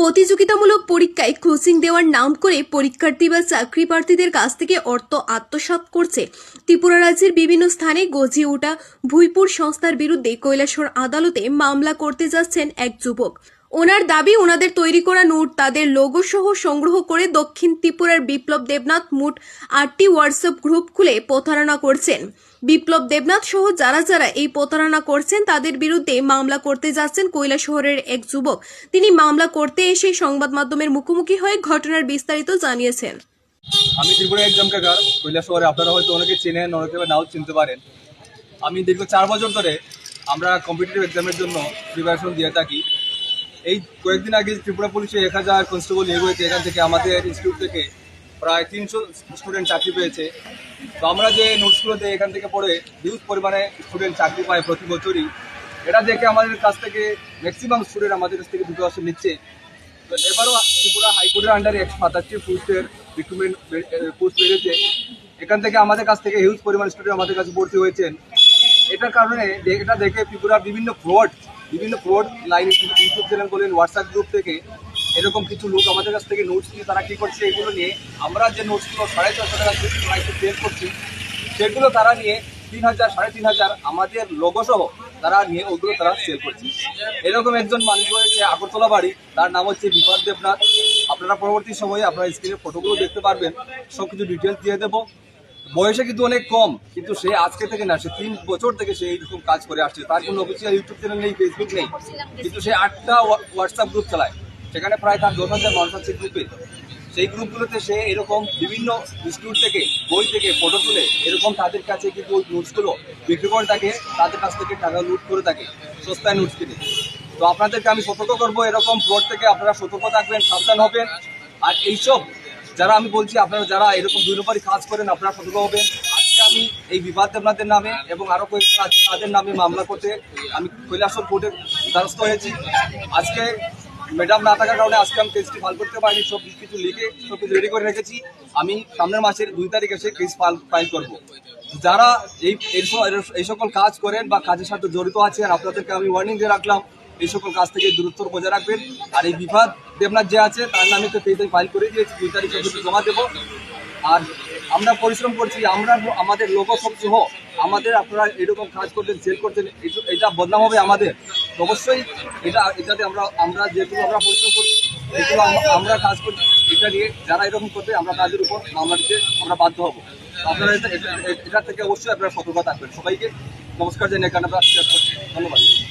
প্রতিযোগিতামূলক পরীক্ষায় কোচিং দেওয়ার নাম করে পরীক্ষার্থী বা চাকরি প্রার্থীদের কাছ থেকে অর্থ আত্মসাত করছে। ত্রিপুরা রাজ্যের বিভিন্ন স্থানে গজিয়ে ওঠা ভুইপুর সংস্থার বিরুদ্ধে কৈলাসর আদালতে মামলা করতে যাচ্ছেন এক যুবক। ওনার দাবি, ওনাদের তৈরি করা নোট, তাদের লোগো সহ সংগ্রহ করে দক্ষিণ ত্রিপুরার বিপ্লব দেবনাথ মুট আটটি হোয়াটসঅ্যাপ গ্রুপ খুলে প্রতারণা করছেন। বিপ্লব দেবনাথ সহ যারা যারা এই প্রতারণা করছেন, তাদের বিরুদ্ধে মামলা করতে যাচ্ছেন কৈলা শহরের এক যুবক। তিনি মামলা করতে এসে সংবাদ মাধ্যমের মুখোমুখি হয়ে ঘটনার বিস্তারিত জানিয়েছেন। আমি ত্রিপুরা এক্সাম কাকার কৈলাস শহরে, আপনারা হয়তো অনেকে চেনেন, অনেকে নাও চিনতে পারেন। আমি দীর্ঘ চার বছর ধরে আমরা কম্পিটিটিভ এক্সামের জন্য প্রিপারেশন দিয়ে থাকি। এই কয়েকদিন আগে ত্রিপুরা পুলিশে এক হাজার কনস্টেবল নিয়োগ হয়েছে এখান থেকে আমাদের ইনস্টিটিউট থেকে প্রায় তিনশো স্টুডেন্ট চাকরি পেয়েছে। তো আমরা যে নোটসগুলোতে এখান থেকে পড়ে হিউজ পরিমাণে স্টুডেন্ট চাকরি পায় প্রতি বছরই, এটা দেখে আমাদের কাছ থেকে ম্যাক্সিমাম স্টুডেন্ট আমাদের কাছ থেকে দুটো আসন নিচ্ছে। তো এবারও ত্রিপুরা হাইকোর্টের আন্ডারে একশো সাতাশটি পোস্টের রিক্রুটমেন্ট পোস্ট বেরিয়েছে। এখান থেকে আমাদের কাছ থেকে হিউজ পরিমাণ স্টুডেন্ট আমাদের কাছে ভর্তি হয়েছেন। এটার কারণে এটা দেখে ত্রিপুরা বিভিন্ন ফ্রড বিভিন্ন ফ্রড লাইন ইউটিউব চ্যানেল বলেন হোয়াটসঅ্যাপ গ্রুপ থেকে এরকম কিছু লোক আমাদের কাছ থেকে নোটস নিয়ে তারা কী করছে এগুলো নিয়ে আমরা যে নোটসগুলো সাড়ে ছশো টাকা প্রাইসে সেল করছি, সেগুলো তারা নিয়ে তিন হাজার, সাড়ে তিন হাজার আমাদের লোগো সহ তারা নিয়ে ওগুলো তারা সেল করছে। এরকম একজন মানুষ রয়েছে, আগরতলা বাড়ি, তার নাম হচ্ছে বিপাদ দেবনাথ। আপনারা পরবর্তী সময়ে আপনারা স্ক্রিনে ফটোগুলো দেখতে পারবেন। সব কিছু ডিটেলস দিয়ে দেবো। বয়সে কিন্তু অনেক কম, কিন্তু সে আজকে থেকে না, সে তিন বছর থেকে সে এইরকম কাজ করে আসছে। তার কোনো অফিসিয়াল ইউটিউব চ্যানেল নেই ফেসবুক নেই, কিন্তু সে আটটা হোয়াটসঅ্যাপ গ্রুপ চালায়। সেখানে প্রায় তার দশ হাজার মানুষ আছে গ্রুপে সেই গ্রুপগুলোতে সে এরকম বিভিন্ন ইনস্টিটিউট থেকে, বই থেকে ফটো তুলে, এরকম তাদের কাছে কিন্তু ওই নোটসগুলো বিক্রি করে থাকে, তাদের কাছ থেকে টাকা লুট করে থাকে, সস্তায় নোটস কিনে। তো আপনাদেরকে আমি সতর্ক করব, এরকম ফ্রড থেকে আপনারা সতর্ক থাকবেন, সাবধান হবেন। আর এইসব যারা আমি বলছি, আপনারা যারা এরকম দুই নম্বরই কাজ করেন, আপনারা সতর্ক হবেন। আজকে আমি এই বিবাদ দেবনাথের নামে এবং আরও কয়েকজন আছে, তাদের নামে মামলা করতে আমি কৈলাসর কোর্টের দ্বারস্থ হয়েছি। আজকে ম্যাডাম না থাকার কারণে আজকে আমি কেসটি ফাইল করতে পারিনি, সব কিছু লিখে, সব কিছু রেডি করে রেখেছি। আমি সামনের মাসের দুই তারিখে এসে কেস ফাইল ফাইল করব। যারা এই এই সকল কাজ করেন বা কাজের সাথে জড়িত আছেন, আপনাদেরকে আমি ওয়ার্নিং দিয়ে রাখলাম এই সকল কাজ থেকে দূরত্ব বজায় রাখবেন। আর এই বিভাগ দেবনাথ যে আছে, তার নামে তো কেস ফাইল করে দিয়েছি, দুই তারিখ জমা দেবো। আর আমরা পরিশ্রম করছি, আমরা আমাদের লোক সব সহ আমাদের আপনারা এরকম কাজ করছেন সেল করছেন এটো- বদনাম হবে আমাদের। অবশ্যই এটা এটাতে আমরা আমরা যেহেতু আমরা পরিশ্রম করছি এগুলো আমরা কাজ করছি, এটা নিয়ে যারা এরকম করবে, আমরা তাদের উপর মামলা আমরা বাধ্য হব। আপনারা এটা থেকে অবশ্যই আপনারা সতর্ক থাকবেন। সবাইকে নমস্কার জানিয়ে এখানে আমরা ধন্যবাদ।